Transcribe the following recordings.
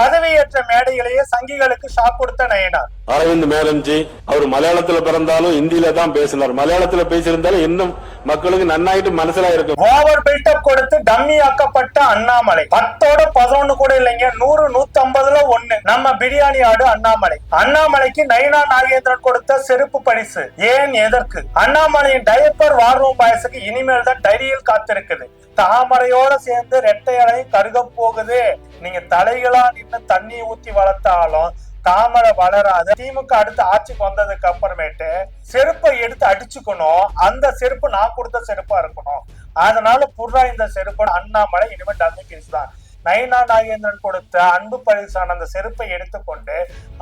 பதவியேற்ற மேடையிலேயே சங்கிகளுக்கு ஷாக் கொடுத்த நயனார். அரவிந்த் மேலன்ஜி அவர் மலையாளத்துல பிறந்தாலும் ஹிந்தியில தான் பேசினார். மலையாளத்துல பேசியிருந்தாலும் இன்னும் மக்களுக்கு நன்னாயிட்டு மனசுல இருக்கும் ஓவர் பில்டப் கொடுத்து டம்மி ஆக்கப்பட்ட அண்ணாமலை. பத்தோட பதினொன்னு கூட இல்லைங்க நூறு நூத்தி ஐம்பதுல ஒண்ணு. நம்ம பிரியாணி ஆடு அண்ணாமலை. அண்ணாமலைக்கு நயினா நாகேந்திரன் கொடுத்த செருப்பு பரிசு. ஏன் எதற்கு? அண்ணாமலையின் டயப்பர் வார் ரூம் பாயசுக்கு இனிமேல் தான் டைரியில் காத்திருக்குது. தாமரையோட சேர்ந்து ரெட்டையலையும் கருக போகுது. நீங்க தலைகளா நின்று தண்ணி ஊத்தி வளர்த்தாலும் தாமரை வளராது. திமுக அடுத்து ஆட்சிக்கு வந்ததுக்கு அப்புறமேட்டு செருப்பை எடுத்து அடிச்சுக்கணும். அந்த செருப்பு நான் கொடுத்த செருப்பா இருக்கணும். அதனால புர்ரா இந்த செருப்பு அண்ணாமலை இனிமே டம்மி பீஸ் தான் நயனா நாகேந்திரன் கொடுத்த அன்பு பரிசான அந்த செருப்பை எடுத்துக்கொண்டு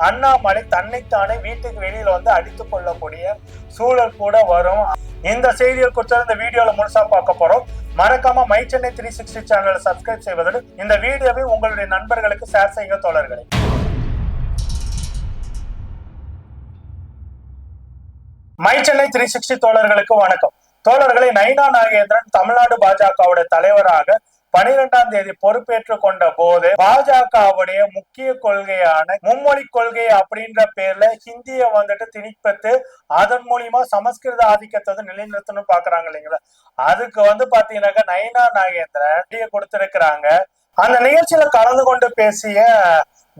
அண்ணாமலை தன்னைத்தானே வீட்டுக்கு வெளியில வந்து அடித்து கொள்ளக்கூடிய சூழல் கூட வரும். இந்த செய்திகள் குறித்து இந்த வீடியோல முழுசா பார்க்க போறோம். மறக்காம மை சென்னை த்ரீ சிக்ஸ்டி சேனலை சப்ஸ்கிரைப் செய்வதோடு இந்த வீடியோவை உங்களுடைய நண்பர்களுக்கு ஷேர் செய்யுங்க தோழர்களே. மை சென்னை த்ரீ சிக்ஸ்டி தோழர்களுக்கு வணக்கம். தோழர்களை நைனா நாகேந்திரன் தமிழ்நாடு பாஜகவுடைய தலைவராக பனிரெண்டாம் தேதி பொறுப்பேற்றுக் கொண்ட போது பாஜகவுடைய முக்கிய கொள்கையான மும்மொழி கொள்கை அப்படின்ற பேர்ல ஹிந்திய வந்துட்டு திணிப்பத்து அதன் மூலியமா சமஸ்கிருத ஆதிக்கத்தை வந்து நிலைநிறுத்தணும் பாக்குறாங்க இல்லைங்களா? அதுக்கு வந்து பாத்தீங்கன்னாக்க நயனா நாகேந்திரன் கொடுத்திருக்கிறாங்க. அந்த நிகழ்ச்சியில கலந்து கொண்டு பேசிய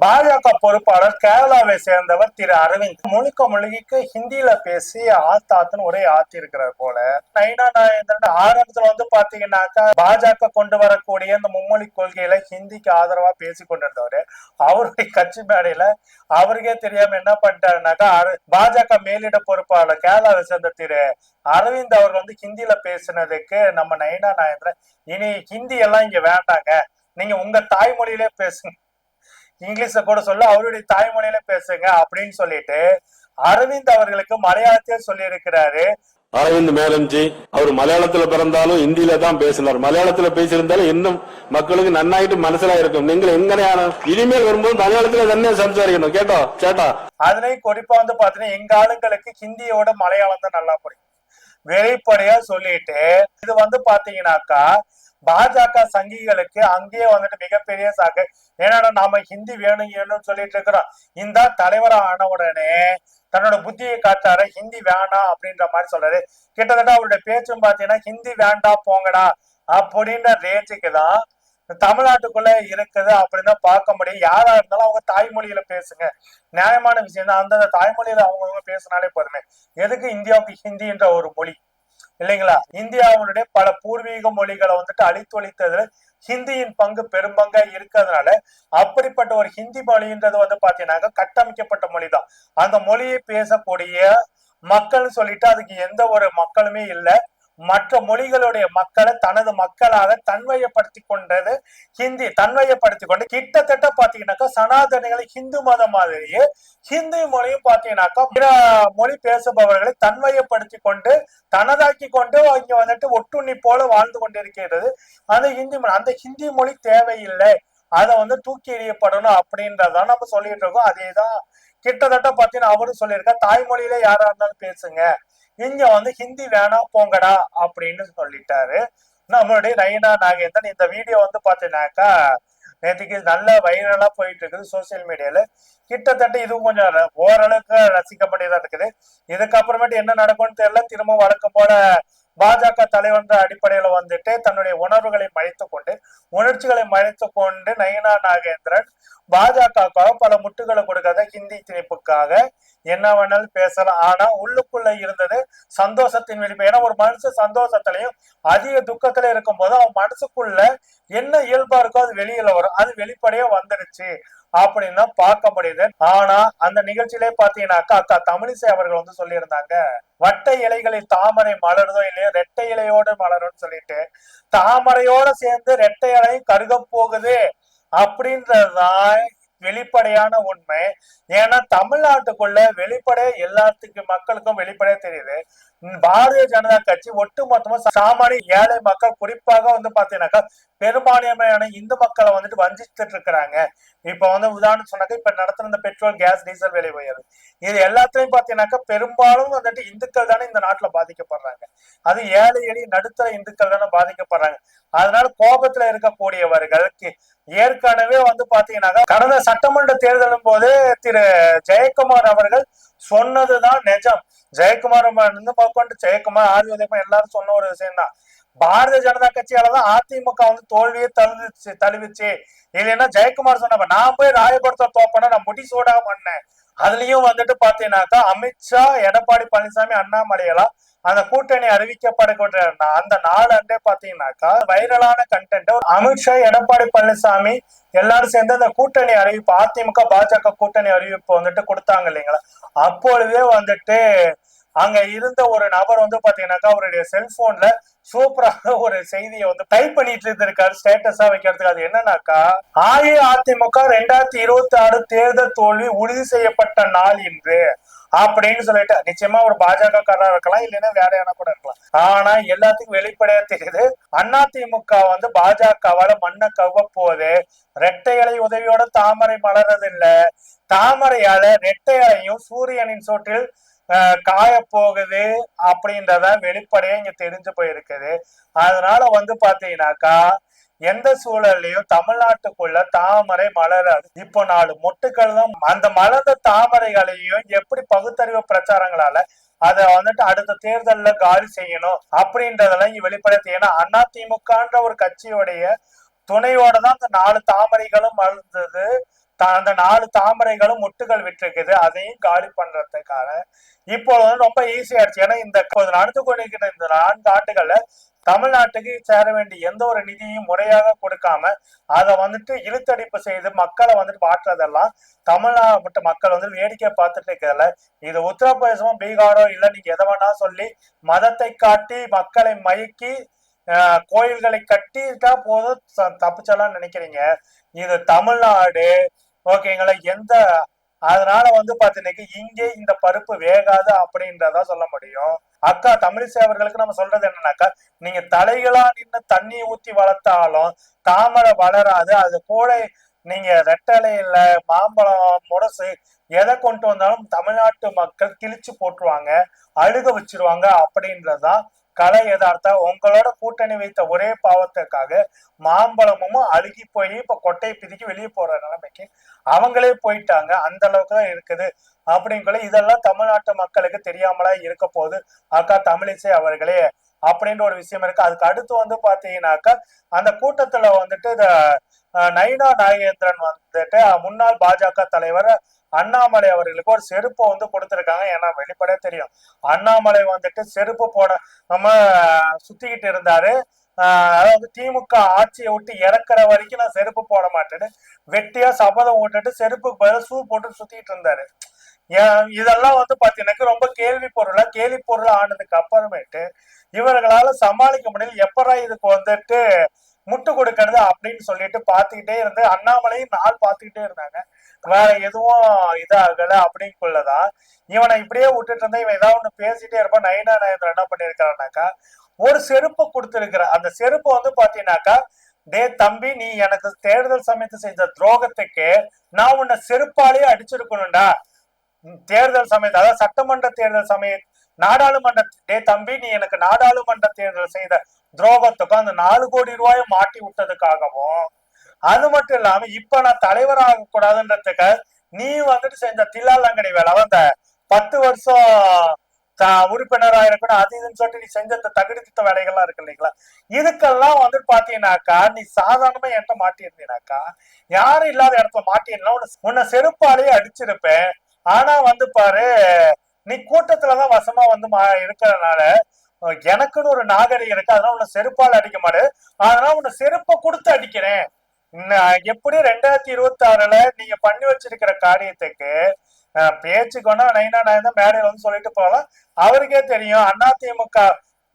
பாஜக பொறுப்பாளர் கேரளாவை சேர்ந்தவர் திரு அரவிந்த். முழுக்க முழுகிக்கு ஹிந்தியில பேசி ஆத்தாத்துன்னு ஒரே ஆத்தி இருக்கிறார் போல. நைனா நாயந்திரன் ஆரம்பத்துல வந்து பாத்தீங்கன்னாக்கா பாஜக கொண்டு வரக்கூடிய இந்த மும்மொழி கொள்கையில ஹிந்திக்கு ஆதரவா பேசி கொண்டிருந்தவரு. அவருடைய கட்சி மேடையில அவருக்கே தெரியாம என்ன பண்ணிட்டாருனாக்கா பாஜக மேலிட பொறுப்பாளர் கேரளாவை சேர்ந்த திரு அரவிந்த் அவர் வந்து ஹிந்தியில பேசினதுக்கு நம்ம நைனா நாயந்திரன் இனி ஹிந்தி எல்லாம் இங்க வேண்டாங்க. நீங்க உங்க தாய்மொழியிலே பேசுங்க. இங்கிலீஷ்ல கூட சொல்ல அவருடைய தாய்மொழியில பேசுங்க அப்படின்னு சொல்லிட்டு அரவிந்த் அவர்களுக்கு மலையாளத்தையே சொல்லி இருக்கிறாரு அரவிந்த் மேலன்ஜி அவர் மலையாளத்துல பிறந்தாலும் ஹிந்தியில தான் பேசினார். மலையாளத்துல பேசியிருந்தாலும் இன்னும் மக்களுக்கு நன்னாயிட்டு மனசுல இருக்கும் நீங்கள் எங்கனையான இனிமேல் வரும்போது மலையாளத்துல தானே சம்சாரிக்கணும். கேட்டோ சேட்டா? அதனை குறிப்பா வந்து பாத்தீங்கன்னா எங்க ஆளுங்களுக்கு ஹிந்தியோட மலையாளம் தான் நல்லா புரியும். வெளிப்படையா சொல்லிட்டு இது வந்து பாத்தீங்கன்னாக்கா பாஜக சங்கிகளுக்கு அங்கேயே வந்துட்டு மிகப்பெரிய சாக்கு. ஏன்னா நாம ஹிந்தி வேணும் வேணும்னு சொல்லிட்டு இருக்கிறோம். இந்த தலைவர் ஆன உடனே தன்னோட புத்தியை காட்டாரு ஹிந்தி வேணாம் அப்படின்ற மாதிரி சொல்றாரு. கிட்டத்தட்ட அவருடைய பேச்சும் பாத்தீங்கன்னா ஹிந்தி வேண்டாம் போங்கடா அப்படின்ற ரேஞ்சுக்கு தான் தமிழ்நாட்டுக்குள்ள இருக்குது அப்படின்னு தான் பார்க்க முடியும். யாரா இருந்தாலும் அவங்க தாய்மொழியில பேசுங்க. நியாயமான விஷயம் தான். அந்தந்த தாய்மொழியில அவங்கவுங்க பேசினாலே போதுமே. எதுக்கு இந்தியாவுக்கு ஹிந்தின்ற ஒரு மொழி? இல்லைங்களா? இந்தியாவுடைய பல பூர்வீக மொழிகளை வந்துட்டு அழித்து ஒழித்ததுல ஹிந்தியின் பங்கு பெரும்பங்கா இருக்கிறதுனால அப்படிப்பட்ட ஒரு ஹிந்தி மொழின்றது வந்து பாத்தீங்கன்னாக்க கட்டமைக்கப்பட்ட மொழி தான் அந்த மொழியை பேசக்கூடிய மக்கள்னு சொல்லிட்டு அதுக்கு எந்த ஒரு மக்களுமே இல்லை. மற்ற மொழிகளுடைய மக்களை தனது மக்களாக தன்மையப்படுத்தி கொண்டது ஹிந்தி. தன்மையப்படுத்தி கொண்டு கிட்டத்தட்ட பாத்தீங்கன்னாக்கா சனாதனிகளை ஹிந்து மதம் மாதிரியே ஹிந்தி மொழியும் பாத்தீங்கன்னாக்கா பிற மொழி பேசுபவர்களை தன்மையப்படுத்தி கொண்டு தனதாக்கி கொண்டு இங்க வந்துட்டு ஒட்டுண்ணி போல வாழ்ந்து கொண்டிருக்கிறது. அந்த ஹிந்தி மொழி அந்த ஹிந்தி மொழி தேவையில்லை. அதை வந்து தூக்கி எறியப்படணும் அப்படின்றதான் நம்ம சொல்லிட்டு இருக்கோம். அதேதான் கிட்டத்தட்ட பாத்தீங்கன்னா அவரும் சொல்லியிருக்கார். தாய்மொழியில யாரா இருந்தாலும் பேசுங்க. இங்க வந்து ஹிந்தி வேணாம் போங்கடா அப்படின்னு சொல்லிட்டாரு. நம்மளுடைய நயனா நாகேந்திரன் இந்த வீடியோ வந்து பாத்தீங்கன்னாக்கா நேற்றுக்கு நல்ல வைரலா போயிட்டு இருக்குது சோசியல் மீடியால கிட்டத்தட்ட இதுவும் கொஞ்சம் ஓரளவுக்கு ரசிக்கப்பட்டதா இருக்குது. இதுக்கப்புறமேட்டு என்ன நடக்கும்னு தெரியல. திரும்ப வழக்கம் போல பாஜக தலைவன்ற அடிப்படையில வந்துட்டு தன்னுடைய உணர்வுகளை மறைத்து கொண்டு உணர்ச்சிகளை மறைத்து கொண்டு நயனா நாகேந்திரன் பாஜக பல முட்டுகளை கொடுக்காத ஹிந்தி திணிப்புக்காக என்ன வேணாலும் பேசலாம். ஆனா உள்ளுக்குள்ள இருந்தது சந்தோஷத்தின் வெளிப்பு ஏன்னா ஒரு மனுஷன் சந்தோஷத்திலையும் அதிக துக்கத்துல இருக்கும் போது அவன் மனசுக்குள்ள என்ன இயல்பா இருக்கோ அது வெளியில வரும். அது வெளிப்படையா வந்துடுச்சு அப்படின்னு தான் பார்க்க முடியுது. ஆனா அந்த நிகழ்ச்சியிலே பாத்தீங்கன்னாக்கா அக்கா தமிழிசை அவர்கள் வந்து சொல்லியிருந்தாங்க. வட்ட இலைகளில் தாமரை மலருதோ இல்லையோ ரெட்டை இலையோடு மலரும்னு சொல்லிட்டு தாமரையோட சேர்ந்து ரெட்டை இலையும் கருக போகுது. அப்படின்றதுதான் வெளிப்படையான உண்மை. ஏன்னா தமிழ்நாட்டுக்குள்ள வெளிப்படைய எல்லாத்துக்கு மக்களுக்கும் வெளிப்படைய தெரியுது. பாரதிய ஜனதா கட்சி ஒட்டுமொத்தமா சாமானிய ஏழை மக்கள் குறிப்பாக வந்து பாத்தீங்கன்னாக்கா பெரும்பான்மையான இந்து மக்களை வந்துட்டு வஞ்சிச்சுட்டு இருக்கிறாங்க. இப்ப வந்து உதாரணம் சொன்னாக்க இப்ப நடத்துற இந்த பெட்ரோல் கேஸ் டீசல் விலை உயர்வு. இது எல்லாத்துலயும் பாத்தீங்கன்னாக்கா பெரும்பாலும் வந்துட்டு இந்துக்கள் தானே இந்த நாட்டுல பாதிக்கப்படுறாங்க. அது ஏழை எளிய நடுத்தர இந்துக்கள் தானே பாதிக்கப்படுறாங்க. அதனால கோபத்துல இருக்கக்கூடியவர்கள் ஏற்கனவே வந்து பாத்தீங்கன்னாக்கா கடந்த சட்டமன்ற தேர்தலும் போது திரு ஜெயக்குமார் அவர்கள் சொன்னதுதான் நிஜம். ஜெயக்குமார் இருந்து பார்க்கொண்டு ஜெயக்குமார் ஆதி உதயகுமார் எல்லாரும் சொன்ன ஒரு விஷயம் தான் பாரதிய ஜனதா கட்சியால தான் அதிமுக வந்து தோல்வியே தழுவிச்சு தழுவிச்சு. இல்லைன்னா ஜெயக்குமார் சொன்னப்ப நான் போய் ராயபுரத்தை தோப்பனா நான் முடிசூடா பண்ணேன். அதுலயும் வந்துட்டு பாத்தீங்கன்னாக்கா அமித்ஷா எடப்பாடி பழனிசாமி அண்ணாமலையெல்லாம் அந்த கூட்டணி அறிவிக்கப்படக்கூடிய அந்த நாள் அன்றே பாத்தீங்கன்னாக்கா வைரலான கண்டென்ட் அமித்ஷா எடப்பாடி பழனிசாமி எல்லாரும் சேர்ந்து அந்த கூட்டணி அறிவிப்பு அதிமுக பாஜக கூட்டணி அறிவிப்பு வந்துட்டு கொடுத்தாங்க இல்லைங்களா? அப்பொழுதே வந்துட்டு அங்க இருந்த ஒரு நபர் வந்து பாத்தீங்கன்னாக்கா அவருடைய செல்போன்ல சூப்பராக ஒரு செய்தியை வந்து டைப் பண்ணிட்டு இருந்திருக்காரு ஸ்டேட்டஸா வைக்கிறதுக்கு. அது என்னன்னாக்கா அஇஅதிமுக ரெண்டாயிரத்தி இருபத்தி ஆறு தேர்தல் தோல்வி உறுதி செய்யப்பட்ட நாள் இன்று அப்படின்னு சொல்லிட்டு நிச்சயமா ஒரு பாஜக காரா இருக்கலாம் இல்லைன்னா வேற யாரா கூட இருக்கலாம். ஆனா எல்லாத்துக்கும் வெளிப்படையா தெரியுது அதிமுக வந்து பாஜகவால மண்ணை கவ்வ போது ரெட்டை இலை உதவியோட தாமரை மலர்றது இல்ல தாமரையால ரெட்டை இலையும் சூரியனின் சோற்றில் காய போகுது அப்படின்றத வெளிப்படையா இங்க தெரிஞ்சு போயிருக்குது. அதனால வந்து பாத்தீங்கன்னாக்கா எந்த சூழல்லையும் தமிழ்நாட்டுக்குள்ள தாமரை மலராது. இப்போ நாலு மொட்டுக்கள் தான் அந்த மலர்ந்த தாமரைகளையும் எப்படி பகுத்தறிவு பிரச்சாரங்களால அதை வந்துட்டு அடுத்த தேர்தல்ல காலி செய்யணும் அப்படின்றதெல்லாம் இங்க வெளிப்படுத்தி ஏன்னா அதிமுகன்ற ஒரு கட்சியுடைய துணையோட தான் அந்த நாலு தாமரைகளும் மலர்ந்தது. அந்த நாலு தாமரைகளும் முட்டுகள் விட்டுருக்குது. அதையும் காலி பண்றதுக்காக. இப்போ வந்து ரொம்ப ஈஸியா ஆயிடுச்சு. ஏன்னா இந்த நடந்து கொண்டிருக்கிற இந்த நான்கு ஆண்டுகள்ல தமிழ்நாட்டுக்கு சேர வேண்டிய எந்த ஒரு நிதியும் முறையாக கொடுக்காம அதை வந்துட்டு இழுத்தடிப்பு செய்து மக்களை வந்துட்டு மாற்றுறதெல்லாம் தமிழ்நாட்டு மக்கள் வந்து வேடிக்கை பார்த்துட்டு இருக்கிறதுல. இது உத்தரப்பிரதேசமோ பீகாரோ இல்ல நீங்க எதை வேணா சொல்லி மதத்தை காட்டி மக்களை மயக்கி ஆஹ், கோயில்களை கட்டிட்டா போதும். ச- தப்பிச்சலாம் நினைக்கிறீங்க. இது தமிழ்நாடு ஓகேங்களா? எந்த அதனால வந்து பாத்தீங்கன்னா இங்கே இந்த பருப்பு வேகாது அப்படின்றதா சொல்ல முடியும். அக்கா தமிழிசை அவர்களுக்கு நம்ம சொல்றது என்னன்னாக்கா நீங்க தலைகளா நின்று தண்ணி ஊத்தி வளர்த்தாலும் தாமரை வளராது. அது கூட நீங்க ரெட்டலையில மாம்பழம் முரசு எதை கொண்டு வந்தாலும் தமிழ்நாட்டு மக்கள் கிழிச்சு போட்டுருவாங்க அழுக வச்சிருவாங்க அப்படின்றதுதான் கலை யதார்த்தம் உங்களோட கூட்டணி வைத்த ஒரே பாவத்துக்காக மாம்பழமும் அழுகி போய் இப்ப கொட்டையை பிதுக்கி வெளியே போற நிலைமைக்கு அவங்களே போயிட்டாங்க. அந்த அளவுக்கு தான் இருக்குது. அப்படிங்கிற இதெல்லாம் தமிழ்நாட்டு மக்களுக்கு தெரியாமலா இருக்க போகுது. அக்கா தமிழிசை அவர்களே அப்படின்ற ஒரு விஷயம் இருக்கு. அதுக்கு அடுத்து வந்து பாத்தீங்கன்னாக்கா அந்த கூட்டத்துல வந்துட்டு இந்த நயினா நாகேந்திரன் வந்துட்டு முன்னாள் பாஜக தலைவர் அண்ணாமலை அவர்களுக்கு ஒரு செருப்பை வந்து கொடுத்துருக்காங்க. ஏன்னா வெளிப்படையா தெரியும். அண்ணாமலை வந்துட்டு செருப்பு போட நம்ம சுத்திக்கிட்டு இருந்தாரு. ஆஹ் அதாவது திமுக ஆட்சியை விட்டு இறக்குற வரைக்கும் நான் செருப்பு போட மாட்டேன்னு வெட்டியா சபதம் விட்டுட்டு செருப்புக்கு பதிலாக ஷூ போட்டு சுத்திட்டு இருந்தாரு. ஏன் இதெல்லாம் வந்து பாத்தீங்கன்னா ரொம்ப கேள்வி பொருளா கேள்வி பொருளா ஆனதுக்கு அப்புறமேட்டு இவர்களால சமாளிக்க முடியல. எப்பரா இதுக்கு வந்துட்டு முட்டு கொடுக்கறது அப்படின்னு சொல்லிட்டு பாத்துக்கிட்டே இருந்து அண்ணாமலையும் நாள் பாத்துக்கிட்டே இருந்தாங்க. வேற எதுவும் இதாகல அப்படிங்குள்ளதான் இவனை இப்படியே விட்டுட்டு இருந்தா இவன் ஏதாவது ஒண்ணு பேசிட்டே இருப்பான். நயனா நயந்திரன் என்ன பண்ணிருக்கானாக்கா ஒரு செருப்பு கொடுத்துருக்குற அந்த செருப்பு வந்து பாத்தீங்கன்னாக்கா டே தம்பி நீ எனக்கு தேர்தல் சமயத்து செஞ்ச துரோகத்துக்கு நான் உன்னை செருப்பாலேயே அடிச்சிருக்கணும்டா. தேர்தல் சமயத்து அதாவது சட்டமன்ற தேர்தல் சமய நாடாளுமன்ற டே தம்பி நீ எனக்கு நாடாளுமன்ற தேர்தல் செய்த துரோகத்துக்கும் அந்த நாலு கோடி ரூபாயை மாட்டி விட்டதுக்காகவும் அது மட்டும் இல்லாம இப்ப நான் தலைவராக கூடாதுன்றதுக்கு நீ வந்துட்டு செஞ்ச தில்லாலங்கடி வேலை அந்த பத்து வருஷம் உறுப்பினராக இருக்கணும் அது இதுன்னு சொல்லிட்டு நீ செஞ்ச இந்த தகுதி திட்ட வேலைகள்லாம் இருக்கு இல்லைங்களா? இதுக்கெல்லாம் வந்து பாத்தீங்கன்னாக்கா நீ சாதாரணமா என்கிட்ட மாட்டியிருந்தீனாக்கா யாரும் இல்லாத இடத்துல மாட்டியிருந்தா உன்னை செருப்பாலேயே அடிச்சிருப்பேன். ஆனா வந்து பாரு நீ கூட்டத்துலதான் வசமா வந்து மா- இருக்கறதுனால எனக்குன்னு ஒரு நாகரிகம் இருக்கு. அதனால உன்னை செருப்பால் அடிக்க மாட்டேன். அதனால உன்னை செருப்பை கொடுத்து அடிக்கிறேன். எப்படி ரெண்டாயிரத்தி இருபத்தி ஆறுல நீங்க பண்ணி வச்சிருக்கிற காரியத்துக்கு அஹ், பேச்சுக்கு வேணா நைனா நான் தான் மேடையில வந்து சொல்லிட்டு போகலாம். அவருக்கே தெரியும் அதிமுக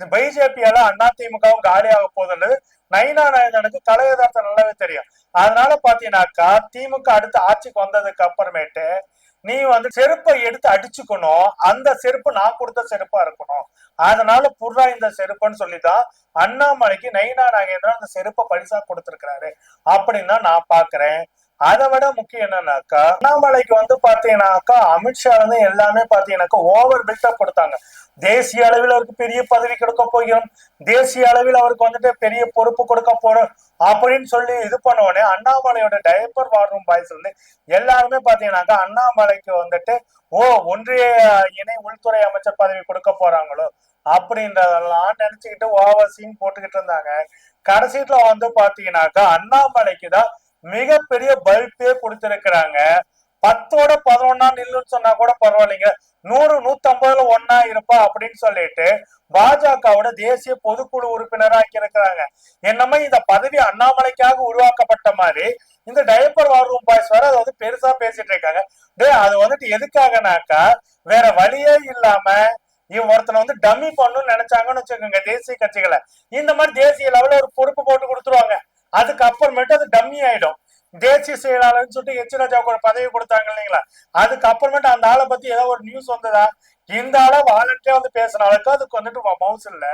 பிஜேபியால அதிமுகவும் காலியாக போகுதுன்னு நைனா நாயகனுக்கு கலை யதார்த்தம் நல்லாவே தெரியும். அதனால பாத்தீங்கன்னாக்கா திமுக அடுத்து ஆட்சிக்கு வந்ததுக்கு அப்புறமேட்டு நீ வந்து செருப்பை எடுத்து அடிச்சுக்கணும். அந்த செருப்பு நான் கொடுத்த செருப்பா இருக்கணும். அதனால புர்ரா இந்த செருப்புன்னு சொல்லிதான் அண்ணாமலைக்கு நயினா நாகேந்திரன் அந்த செருப்பை பரிசா கொடுத்திருக்கிறாரு. அப்படின்னு தான் நான் பாக்குறேன். அதை விட முக்கியம் என்னன்னாக்கா அண்ணாமலைக்கு வந்து பாத்தீங்கன்னாக்கா அமித்ஷா வந்து எல்லாமே பாத்தீங்கன்னாக்கா ஓவர் பில்டப் கொடுத்தாங்க. தேசிய அளவில் அவருக்கு பெரிய பதவி கொடுக்க போகிறோம். தேசிய அளவில் அவருக்கு வந்துட்டு பெரிய பொறுப்பு கொடுக்க போறோம் அப்படின்னு சொல்லி இது பண்ண உடனே அண்ணாமலையோட டைப்பர் வார்ரூம் பாய்ஸ் வந்து எல்லாருமே பாத்தீங்கன்னாக்கா அண்ணாமலைக்கு வந்துட்டு ஓ ஒன்றிய இணை உள்துறை அமைச்சர் பதவி கொடுக்க போறாங்களோ? அப்படின்றதெல்லாம் நினைச்சுக்கிட்டு ஓவர் சீன் போட்டுக்கிட்டு இருந்தாங்க. கடைசியில வந்து பாத்தீங்கன்னாக்கா அண்ணாமலைக்கு தான் மிகப்பெரிய பல்பே கொடுத்திருக்கிறாங்க. பத்தோட பதினொன்னா நில்லுன்னு சொன்னா கூட பரவாயில்லைங்க. நூறு நூத்தம்பதுல ஒன்னா இருப்பா அப்படின்னு சொல்லிட்டு பாஜகவோட தேசிய பொதுக்குழு உறுப்பினரா இருக்கிறாங்க என்னமே இந்த பதவி அண்ணாமலைக்காக உருவாக்கப்பட்ட மாதிரி இந்த டைப்பர் வார் ரூம் பாய்ஸ் வேற அதை வந்து பெருசா பேசிட்டு இருக்காங்க. டே அது வந்துட்டு எதுக்காகனாக்கா வேற வழியே இல்லாம இவன் ஒருத்தனை வந்து டம்மி பண்ணணும்னு நினைச்சாங்கன்னு வச்சுக்கோங்க தேசிய கட்சிகளை. இந்த மாதிரி தேசிய லெவலில் ஒரு பொறுப்பு போட்டு கொடுத்துருவாங்க. அதுக்கப்புறமேட்டு அது டம்மி ஆயிடும். தேசிய செயலாளர்னு சொல்லிட்டு எச் ராஜாவுக்கு ஒரு பதவி கொடுத்தாங்க இல்லைங்களா? அதுக்கப்புறமேட்டு அந்த ஆளை பத்தி ஏதோ ஒரு நியூஸ் வந்ததா? இந்த ஆளை வாலண்டியா வந்து பேசின அளவுக்கு அதுக்கு வந்துட்டு மவுஸ் இல்ல.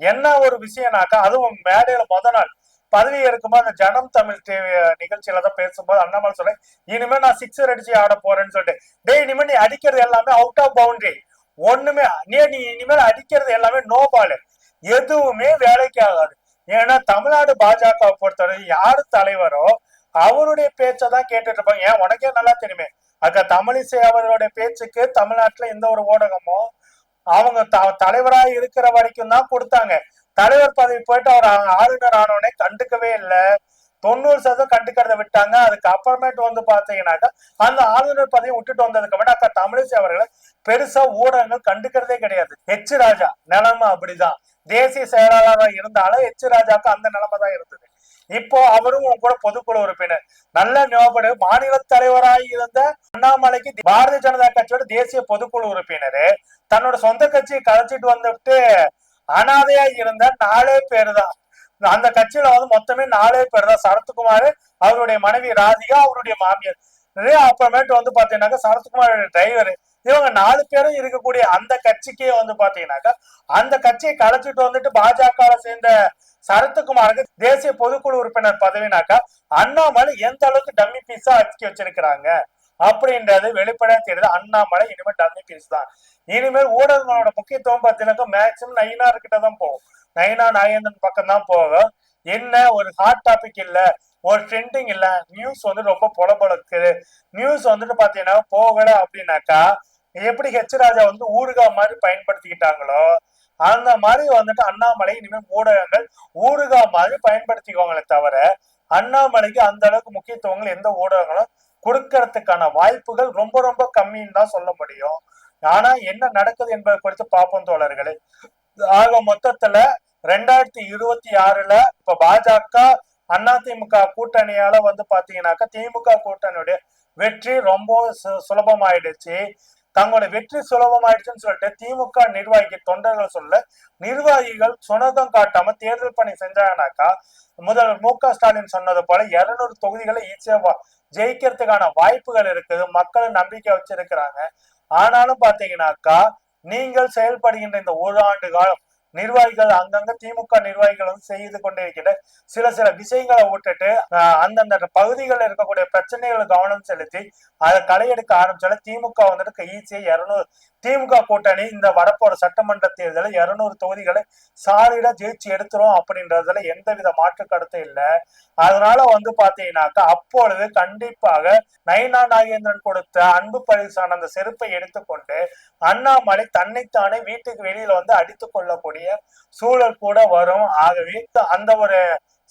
என்ன ஒரு விஷயம்னாக்கா அதுவும் மேடையில முத நாள் பதவி இருக்கும்போது அந்த ஜனம் தமிழ் டிவி நிகழ்ச்சியில தான் பேசும்போது அண்ணாமலை சொல்றேன் இனிமே நான் சிக்ஸர் அடிச்சு ஆட போறேன்னு சொல்லிட்டு. டேய் இனிமே நீ அடிக்கிறது எல்லாமே அவுட் ஆஃப் பவுண்டரி ஒண்ணுமே நீ நீ இனிமேல் அடிக்கிறது எல்லாமே நோ பால் எதுவுமே வேலைக்கு ஆகாது. ஏன்னா தமிழ்நாடு பாஜக பொறுத்தவரை யாரு தலைவரோ அவருடைய பேச்சை தான் கேட்டுட்டு இருப்பாங்க. ஏன்? உனக்கே நல்லா தெரியுமே. அக்கா தமிழிசை அவர்களுடைய பேச்சுக்கு தமிழ்நாட்டுல எந்த ஒரு ஊடகமோ அவங்க த- தலைவரா இருக்கிற வரைக்கும் தான் கொடுத்தாங்க. தலைவர் பதவி போயிட்டு அவர் ஆளுநர் ஆனோடனே கண்டுக்கவே இல்லை. தொண்ணூறு சதவீதம் கண்டுக்கிறத விட்டாங்க. அதுக்கு அப்புறமேட்டு வந்து பாத்தீங்கன்னாக்கா அந்த ஆளுநர் பதவியை விட்டுட்டு வந்ததுக்கு அப்புறம் அக்கா தமிழிசை அவர்களை பெருசா ஊடகங்கள் கண்டுக்கிறதே கிடையாது. எச் ராஜா நிலைமை அப்படிதான். தேசிய செயலாளராக இருந்தாலும் எச் ராஜாக்கு அந்த நிலைமை தான் இருந்தது. இப்போ அவரும் கூட பொதுக்குழு உறுப்பினர். நல்ல ஞாபகம் மாநில தலைவராக இருந்த அண்ணாமலைக்கு பாரதிய ஜனதா கட்சியோட தேசிய பொதுக்குழு உறுப்பினர். தன்னோட சொந்த கட்சியை கலைச்சிட்டு வந்துட்டு அனாதையா இருந்த நாலே பேர் தான் அந்த கட்சியில வந்து மொத்தமே நாலே பேர் தான் சரத்குமார் அவருடைய மனைவி ராதிகா அவருடைய மாமியார். இதே அப்புறமேட்டு வந்து பாத்தீங்கன்னாக்கா சரத்குமார் டிரைவர் இவங்க நாலு பேரும் இருக்கக்கூடிய அந்த கட்சிக்கே வந்து பாத்தீங்கன்னாக்கா அந்த கட்சியை கலைச்சிட்டு வந்துட்டு பாஜக சேர்ந்த சரத்குமாருக்கு தேசிய பொதுக்குழு உறுப்பினர் பதவினாக்கா அண்ணாமலை எந்த அளவுக்கு டம்மி பீஸா அச்சுக்கி வச்சிருக்கிறாங்க அப்படின்றது வெளிப்படையா தெரியுது. அண்ணாமலை இனிமேல் டம்மி பீஸ் தான். இனிமேல் ஊடகங்களோட முக்கியத்துவம் பார்த்தீங்கன்னாக்கா மேக்சிமம் நயினார் கிட்ட தான் போகும். நயினா நாகேந்திரன் பக்கம் தான் போகும். என்ன ஒரு ஹாட் டாபிக் இல்ல ஒரு ட்ரெண்டிங் இல்ல நியூஸ் வந்து ரொம்ப பொலபொலக்குது. நியூஸ் வந்துட்டு பாத்தீங்கன்னா போகல அப்படின்னாக்கா எப்படி ஹெச் ராஜா வந்து ஊறுகா மாதிரி பயன்படுத்திக்கிட்டாங்களோ அந்த மாதிரி வந்துட்டு அண்ணாமலை இனிமேல் ஊடகங்கள் ஊறுகா மாதிரி பயன்படுத்திக்குவாங்களே தவிர அண்ணாமலைக்கு அந்த அளவுக்கு முக்கியத்துவங்கள் எந்த ஊடகங்களும் கொடுக்கறதுக்கான வாய்ப்புகள் ரொம்ப ரொம்ப கம்மின்னு தான் சொல்ல முடியும். ஆனா என்ன நடக்குது என்பதை குறித்து பார்ப்போம் தோழர்களே. ஆக மொத்தத்துல ரெண்டாயிரத்தி இருபத்தி ஆறுல இப்ப பாஜக அதிமுக கூட்டணியால வந்து பாத்தீங்கன்னாக்கா திமுக கூட்டணியுடைய வெற்றி ரொம்ப சு- சுலபமாயிடுச்சு. தங்களோட வெற்றி சுலபமாயிடுச்சுன்னு சொல்லிட்டு திமுக நிர்வாகி தொண்டர்கள் சொல்ல நிர்வாகிகள் சுனதம் காட்டாம தேர்தல் பணி செஞ்சாங்கனாக்கா முதல்வர் மு க ஸ்டாலின் சொன்னது போல இருநூறு தொகுதிகளை ஈஸியா ஜெயிக்கிறதுக்கான வாய்ப்புகள் இருக்குது. மக்கள் நம்பிக்கை வச்சிருக்கிறாங்க. ஆனாலும் பாத்தீங்கன்னாக்கா நீங்கள் செயல்படுகின்ற இந்த ஒரு ஆண்டு காலம் நிர்வாகிகள் அங்கங்க திமுக நிர்வாகிகள் வந்து செய்து கொண்டிருக்கிற சில சில விஷயங்களை விட்டுட்டு அந்தந்த பகுதிகளில் இருக்கக்கூடிய பிரச்சனைகளை கவனம் செலுத்தி அதை களையெடுக்க ஆரம்பிச்சால திமுக வந்துட்டு ஈஸியா இருநூறு திமுக கூட்டணி இந்த வரப்போற சட்டமன்ற தேர்தலில் இருநூறு தொகுதிகளை சாலிடா ஜெயிச்சு எடுத்துரும் அப்படின்றதுல எந்தவித மாற்று கருத்தும் இல்லை. அதனால வந்து பாத்தீங்கன்னாக்கா அப்பொழுது கண்டிப்பாக நயனா நாகேந்திரன் கொடுத்த அன்பு பரிசான அந்த செருப்பை எடுத்துக்கொண்டு அண்ணாமலை தன்னைத்தானே வீட்டுக்கு வெளியில வந்து அடித்துக் கொள்ளக்கூடிய சூழல் கூட வரும். ஆகவே அந்த ஒரு